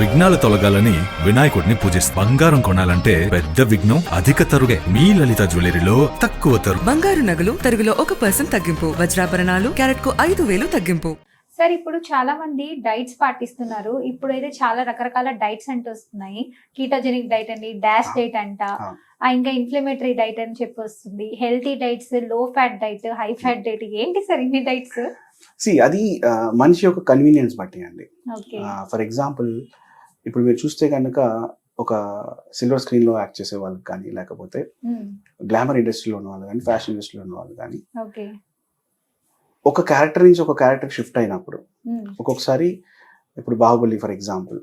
విఘ్నాలు తొలగాలని వినాయకుడిని పూజిస్తారు బంగారం కొనాలంటే పెద్ద విఘ్నం అధిక తరుగే. మీ లలిత జ్యువెలరీలో తక్కువ తరుగు. బంగారు నగలు తరుగులో ఒక పర్సెంట్ తగ్గింపు. వజ్రాభరణాలు క్యారెట్కు ఐదు వేలు తగ్గింపు. సార్ ఇప్పుడు చాలా మంది డైట్స్ పాటిస్తున్నారు. ఇప్పుడైతే చాలా రకరకాల డైట్స్ అంటూ వస్తున్నాయి. కీటోజెనిక్ డైట్ అండి డాష్ డైట్ అంట. ఇంకా ఇన్ఫ్లమేటరీ డైట్ అని చెప్పి వస్తుంది. Healthy డైట్స్లో fat diet high fat diet ఏంటి సార్ ఇన్ని డైట్స్? సి అది మనిషి యొక్క కన్వీనియన్స్ బట్టి అండి. ఓకే. ఫర్ ఎగ్జాంపుల్ ఇప్పుడు మీరు చూస్తే కనుక ఒక సిల్వర్ స్క్రీన్లో యాక్ట్ చేసే వాళ్ళకి కానీ లేకపోతే గ్లామర్ ఇండస్ట్రీలో ఉన్న వాళ్ళు కానీ ఫ్యాషన్ ఇండస్ట్రీలో ఉన్న వాళ్ళు కానీ ఒక క్యారెక్టర్ నుంచి ఒక క్యారెక్టర్ షిఫ్ట్ అయినప్పుడు ఒక్కొక్కసారి ఇప్పుడు బాహుబలి ఫర్ ఎగ్జాంపుల్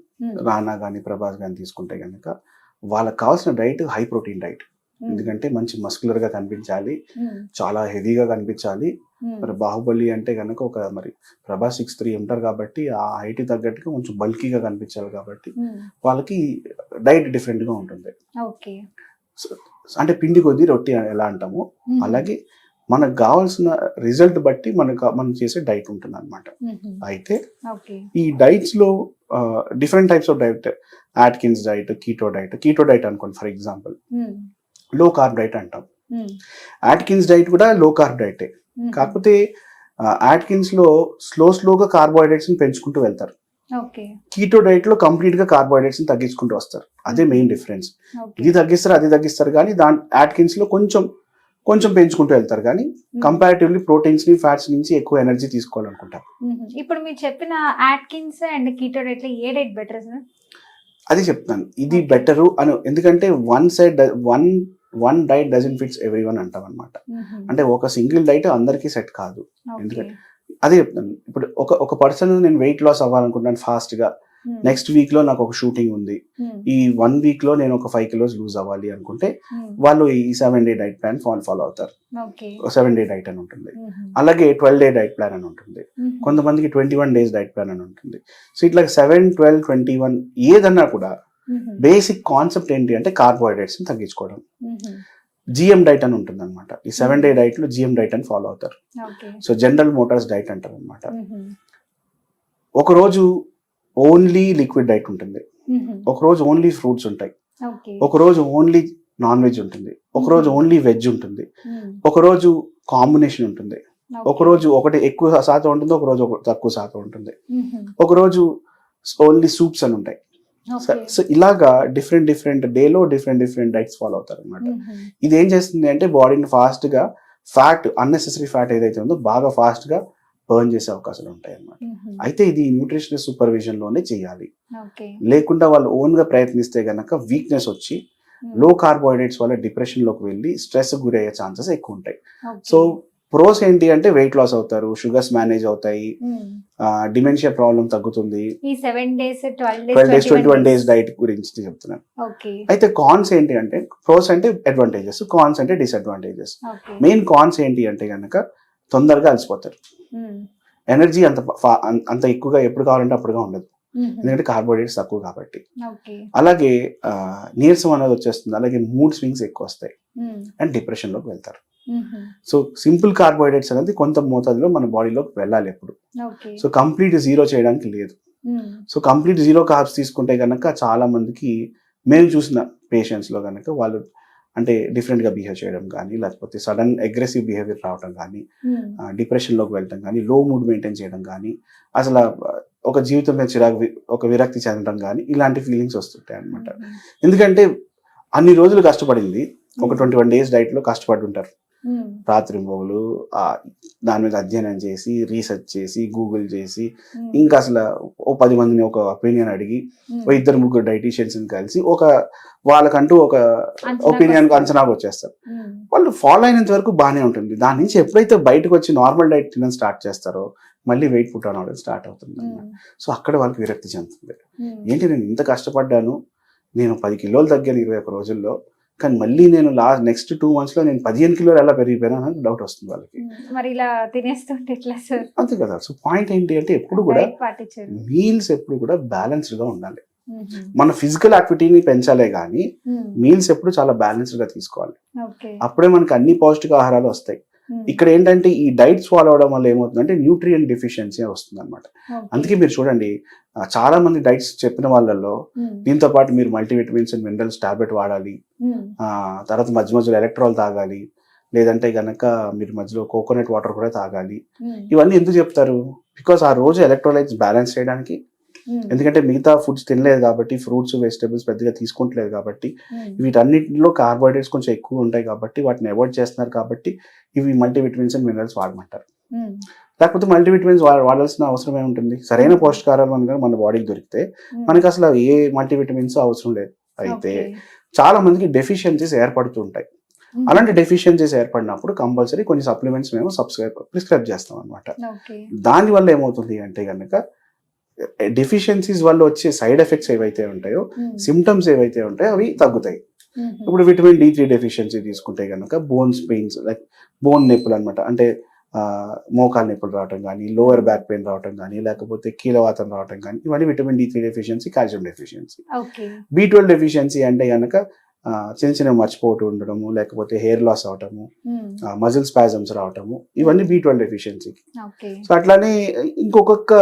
రానా కానీ ప్రభాస్ కానీ తీసుకుంటే కనుక వాళ్ళకి కావాల్సిన డైట్ హై ప్రోటీన్ డైట్. ఎందుకంటే మంచి మస్కులర్గా కనిపించాలి చాలా హెవీగా కనిపించాలి మరి బాహుబలి అంటే కనుక ఒక మరి ప్రభాస్ సిక్స్ త్రీ ఉంటారు కాబట్టి ఆ హైట్ తగ్గట్టుగా కొంచెం బల్కీగా కనిపించాలి కాబట్టి వాళ్ళకి డైట్ డిఫరెంట్గా ఉంటుంది. ఓకే. అంటే పిండి కొద్దీ రొట్టి ఎలా అంటామో? అలాగే మనకు కావాల్సిన రిజల్ట్ బట్టి మనకు మనం చేసే డైట్ ఉంటుంది అనమాట అయితే ఈ డైట్స్లో different types of diet Atkins diet keto diet keto diet అనుకోండి for example. Low carb diet అంటాం. యాట్కిన్స్ డైట్ కూడా లో కార్బ్ డైటే. కాకపోతే యాట్కిన్స్లో స్లో స్లోగా కార్బోహైడ్రేట్స్ని పెంచుకుంటూ వెళ్తారు. ఓకే. కీటో డైట్లో కంప్లీట్గా కార్బోహైడ్రేట్స్ని తగ్గించుకుంటూ వస్తారు. అదే మెయిన్ డిఫరెన్స్. ఇది తగ్గిస్తారు అది తగ్గిస్తారు కానీ దాని యాట్కిన్స్లో కొంచెం కొంచెం పెంచుకుంటూ వెళ్తారు కానీ కంపారిటివ్లీ ప్రోటీన్స్ని ఫ్యాట్స్ నుంచి ఎక్కువ ఎనర్జీ తీసుకోవాలనుకుంటారు. ఇప్పుడు మీరు చెప్పిన యాట్కిన్స్ అండ్ కీటో డైట్లో ఏ డైట్ బెటర్ సార్? అది చెప్తాను. ఇది బెటరు అని ఎందుకంటే one side one one diet doesn't fits everyone అంటాం అనమాట అంటే ఒక సింగిల్ డైట్ అందరికీ సెట్ కాదు. ఎందుకంటే అదే చెప్తాను ఇప్పుడు ఒక ఒక పర్సన్ నేను వెయిట్ లాస్ అవ్వాలనుకుంటున్నాను ఫాస్ట్గా నెక్స్ట్ వీక్లో నాకు ఒక షూటింగ్ ఉంది. ఈ వన్ వీక్లో నేను ఒక ఫైవ్ కిలోస్ లూజ్ అవ్వాలి అనుకుంటే వాళ్ళు ఈ seven day diet plan follow follow అవుతారు. సెవెన్ డే డైట్ అని ఉంటుంది. అలాగే ట్వెల్వ్ డే డైట్ ప్లాన్ అని ఉంటుంది. కొంతమందికి twenty one days diet plan అని ఉంటుంది. సో ఇట్లా సెవెన్ ట్వెల్వ్ ట్వంటీ వన్ ఏదన్నా కూడా బేసిక్ కాన్సెప్ట్ ఏంటి అంటే కార్బోహైడ్రేట్స్ తగ్గించుకోవడం. జిఎం డైట్ అని ఉంటుంది అనమాట ఈ సెవెన్ డే డైట్లో జిఎం డైట్ అని ఫాలో అవుతారు. సో జనరల్ మోటార్స్ డైట్ అంటారు అనమాట ఒక రోజు ఓన్లీ లిక్విడ్ డైట్ ఉంటుంది. ఒక రోజు ఓన్లీ ఫ్రూట్స్ ఉంటాయి. ఓకే. ఒక రోజు ఓన్లీ నాన్ వెజ్ ఉంటుంది. ఒక రోజు ఓన్లీ వెజ్ ఉంటుంది. ఒక రోజు కాంబినేషన్ ఉంటుంది. ఒక రోజు ఒకటి ఎక్కువ శాతం ఉంటుంది ఒక రోజు ఒక- తక్కువ శాతం ఉంటుంది. ఒక రోజు ఓన్లీ సూప్స్ అని ఉంటాయి. సో ఇలాగా డిఫరెంట్ డిఫరెంట్ డేలో డిఫరెంట్ డిఫరెంట్ డైట్స్ ఫాలో అవుతారు అనమాట ఇది ఏం చేస్తుంది అంటే బాడీని ఫాస్ట్గా ఫ్యాట్ అన్నెసెసరీ ఫ్యాట్ ఏదైతే ఉందో బాగా ఫాస్ట్గా బర్న్ చేసే అవకాశాలు ఉంటాయి అన్నమాట అయితే ఇది న్యూట్రిషనల్ సూపర్విజన్లోనే చేయాలి. లేకుండా వాళ్ళు ఓన్గా ప్రయత్నిస్తే గనక వీక్నెస్ వచ్చి లో కార్బోహైడ్రేట్స్ వల్ల డిప్రెషన్లోకి వెళ్ళి స్ట్రెస్ గురయ్యే ఛాన్సెస్ ఎక్కువ ఉంటాయి. సో ప్రోస్ ఏంటి అంటే వెయిట్ లాస్ అవుతారు షుగర్స్ మేనేజ్ అవుతాయి డిమెన్షియా ప్రాబ్లం తగ్గుతుంది. Twelve days twenty one days diet గురించి చెప్తున్నాను. అయితే కాన్స్ ఏంటి అంటే ప్రోస్ అంటే అడ్వాంటేజెస్ కాన్స్ అంటే డిసడ్వాంటేజెస్ మెయిన్ కాన్స్ ఏంటి అంటే కనుక తొందరగా అలసిపోతారు. ఎనర్జీ అంత ఫా- అం- అంత ఎక్కువగా ఎప్పుడు కావాలంటే అప్పుడుగా ఉండదు. ఎందుకంటే కార్బోహైడ్రేట్స్ తక్కువ కాబట్టి. అలాగే నీరసం అనేది వచ్చేస్తుంది. అలాగే మూడ్ స్వింగ్స్ ఎక్కువ వస్తాయి. అండ్ డిప్రెషన్లోకి వెళ్తారు. సో సింపుల్ కార్బోహైడ్రేట్స్ అనేది కొంత మోతాదులో మన బాడీలోకి వెళ్ళాలి ఎప్పుడు. సో కంప్లీట్ జీరో చేయడానికి లేదు. సో కంప్లీట్ జీరో కార్బ్స్ తీసుకుంటే కనుక చాలా మందికి మేము చూసిన పేషెంట్స్లో కనుక వాళ్ళు అంటే different గా బిహేవ్ చేయడం కానీ లేకపోతే సడన్ అగ్రెసివ్ బిహేవియర్ రావడం కానీ డిప్రెషన్లోకి వెళ్ళడం కానీ లో మూడ్ మెయింటైన్ చేయడం కానీ అసలు ఒక జీవితం మీద చిరాకు ఒక విరక్తి చెందడం కానీ ఇలాంటి ఫీలింగ్స్ వస్తుంటాయి అనమాట ఎందుకంటే అన్ని రోజులు కష్టపడింది ఒక ట్వంటీ వన్ డేస్ డైట్లో కష్టపడి ఉంటారు. రాత్రి మొగులు దాని మీద అధ్యయనం చేసి రీసెర్చ్ చేసి గూగుల్ చేసి ఇంకా అసలు ఓ పది మందిని ఒక ఒపీనియన్ అడిగి ఓ ఇద్దరు ముగ్గురు డైటీషియన్స్ కలిసి ఒక వాళ్ళకంటూ ఒక ఒపీనియన్ అంచనాకు వచ్చేస్తారు. వాళ్ళు ఫాలో అయినంత వరకు బాగానే ఉంటుంది. దాని నుంచి ఎప్పుడైతే బయటకు వచ్చి నార్మల్ డైట్ తినడం స్టార్ట్ చేస్తారో మళ్ళీ వెయిట్ పుట్ అవడం స్టార్ట్ అవుతుంది. సో అక్కడ వాళ్ళకి విరక్తి చెందుతుంది. ఏంటి నేను ఇంత కష్టపడ్డాను? నేను పది కిలోలు తగ్గాను ఇరవై ఒక రోజుల్లో. కానీ మళ్ళీ నేను లాస్ట్ నెక్స్ట్ టూ మంత్స్లో నేను పదిహేను కిలోలు ఎలా పెరిగిపోయినా అని డౌట్ వస్తుంది వాళ్ళకి. మరి ఇలా తినేస్తుంటే ఎట్లా సార్? అంతే కదా. సో పాయింట్ ఏంటి అంటే ఎప్పుడు కూడా మీల్స్ ఎప్పుడు కూడా బ్యాలెన్స్డ్గా ఉండాలి. మన ఫిజికల్ యాక్టివిటీని పెంచాలే కానీ మీల్స్ ఎప్పుడు చాలా బ్యాలెన్స్డ్గా తీసుకోవాలి. అప్పుడే మనకి అన్ని పౌష్టిక ఆహారాలు వస్తాయి. ఇక్కడ ఏంటంటే ఈ డైట్స్ ఫాలో అవడం వల్ల ఏమవుతుందంటే న్యూట్రియం డెఫిషియన్సీ వస్తుంది అనమాట. అందుకే మీరు చూడండి చాలా మంది డైట్స్ చెప్పిన వాళ్ళల్లో ఉమ్, దీంతో పాటు మీరు మల్టీవిటమిన్స్ అండ్ మినరల్స్ టాబ్లెట్ వాడాలి ఆ, తర్వాత మధ్య మధ్యలో ఎలక్ట్రాల్ తాగాలి లేదంటే గనక మీరు మధ్యలో కోకోనట్ వాటర్ కూడా తాగాలి. ఇవన్నీ ఎందుకు చెప్తారు? బికాస్ ఆ రోజు ఎలక్ట్రోలైట్స్ బ్యాలెన్స్ చేయడానికి ఎందుకంటే మిగతా ఫుడ్స్ తినలేదు కాబట్టి ఫ్రూట్స్ వెజిటేబుల్స్ పెద్దగా తీసుకుంటలేదు కాబట్టి ఉమ్, వీటన్నిటిలో కార్బోహైడ్రేట్స్ కొంచెం ఎక్కువ ఉంటాయి కాబట్టి వాటిని అవాయిడ్ చేస్తున్నారు కాబట్టి ఇవి మల్టీవిటమిన్స్ అండ్ మినరల్స్ వాడమంటారు. లేకపోతే మల్టీవిటమిన్స్ వాడాల్సిన అవసరం ఏముంటుంది సరైన పోషకాహారాలు మనకి మన బాడీకి దొరికితే మనకి అసలు ఏ మల్టీవిటమిన్స్ అవసరం లేదు. అయితే. చాలా మందికి డెఫిషియన్సీస్ ఏర్పడుతూ ఉంటాయి. అలాంటి డెఫిషియన్సీస్ ఏర్పడినప్పుడు కంపల్సరీ కొన్ని సప్లిమెంట్స్ మేము సబ్స్క్రైబ్ ప్రిస్క్రైబ్ చేస్తాం అనమాట ఓకే. దాని వల్ల ఏమవుతుంది అంటే కనుక డెఫిషియన్సీస్ వల్ల వచ్చే సైడ్ ఎఫెక్ట్స్ ఏవైతే ఉంటాయో సిమ్టమ్స్ ఏవైతే ఉంటాయో అవి తగ్గుతాయి. ఉమ్, ఇప్పుడు విటమిన్ డి త్రీ డెఫిషియన్సీ తీసుకుంటే కనుక బోన్స్ పెయిన్స్ లైక్ బోన్ నొప్పులు అనమాట అంటే మోకాలు నొప్పులు రావటం కానీ లోవర్ బ్యాక్ పెయిన్ రావటం కానీ లేకపోతే కీలవాతం రావటం కానీ ఇవన్నీ vitamin D three deficiency calcium deficiency. B twelve deficiency అంటే కనుక చిన్న చిన్న మర్చిపోతూ ఉండడము లేకపోతే హెయిర్ లాస్ అవటము మజిల్ స్పాజమ్స్ రావటము ఇవన్నీ B twelve deficiency okay. So అట్లానే ఇంకొక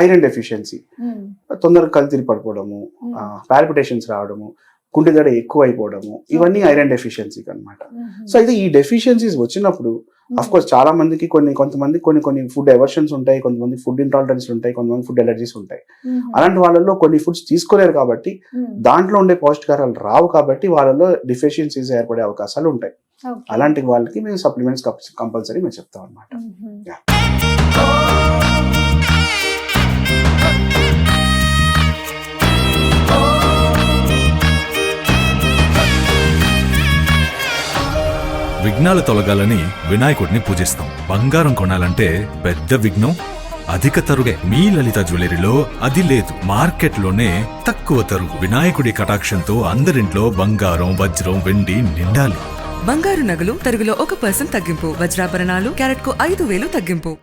ఐరన్ డెఫిషియన్సీ తొందరగా కళ్ళు పడిపోవడము పాల్పిటేషన్స్ రావడము గుండె దడ ఎక్కువ అయిపోవడము ఇవన్నీ ఐరన్ డెఫిషియన్సీ అన్నమాట. ఉమ్, సో అయితే ఈ డెఫిషియన్సీస్ వచ్చినప్పుడు అఫ్ కోర్స్ చాలా మందికి కొన్ని కొంతమంది కొన్ని కొన్ని ఫుడ్ ఎవర్షన్స్ ఉంటాయి కొంతమంది ఫుడ్ ఇంటాలరెన్స్ ఉంటాయి కొంతమంది ఫుడ్ ఎలర్జీస్ ఉంటాయి. అలాంటి వాళ్ళలో కొన్ని ఫుడ్స్ తీసుకోలేరు కాబట్టి దాంట్లో ఉండే పౌష్టికారాలు రావు కాబట్టి వాళ్ళలో డిఫిషియన్సీస్ ఏర్పడే అవకాశాలు ఉంటాయి. అలాంటి వాళ్ళకి మేము సప్లిమెంట్స్ కంపల్సరీ మేము చెప్తాం అనమాట విఘ్నాలు తొలగాలని వినాయకుడిని పూజిస్తాం. బంగారం కొనాలంటే పెద్ద విఘ్నం అధిక తరుగే. మీ లలిత జ్యువెలరీలో అది లేదు. మార్కెట్లోనే తక్కువ తరుగు. వినాయకుడి కటాక్షంతో అందరింట్లో బంగారం వజ్రం వెండి నిండాలి. బంగారు నగలు తరుగులో ఒక పర్సెంట్ తగ్గింపు. వజ్రాభరణాలు క్యారెట్కు ఐదు వేలు తగ్గింపు.